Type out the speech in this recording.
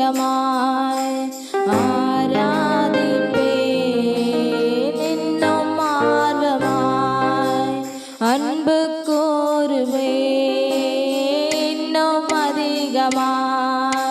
அதிகமாய் ஆராதிப்பேன்னும் ஆர்வமாய் அன்பு கூறுவேன்னும் அதிகமாய்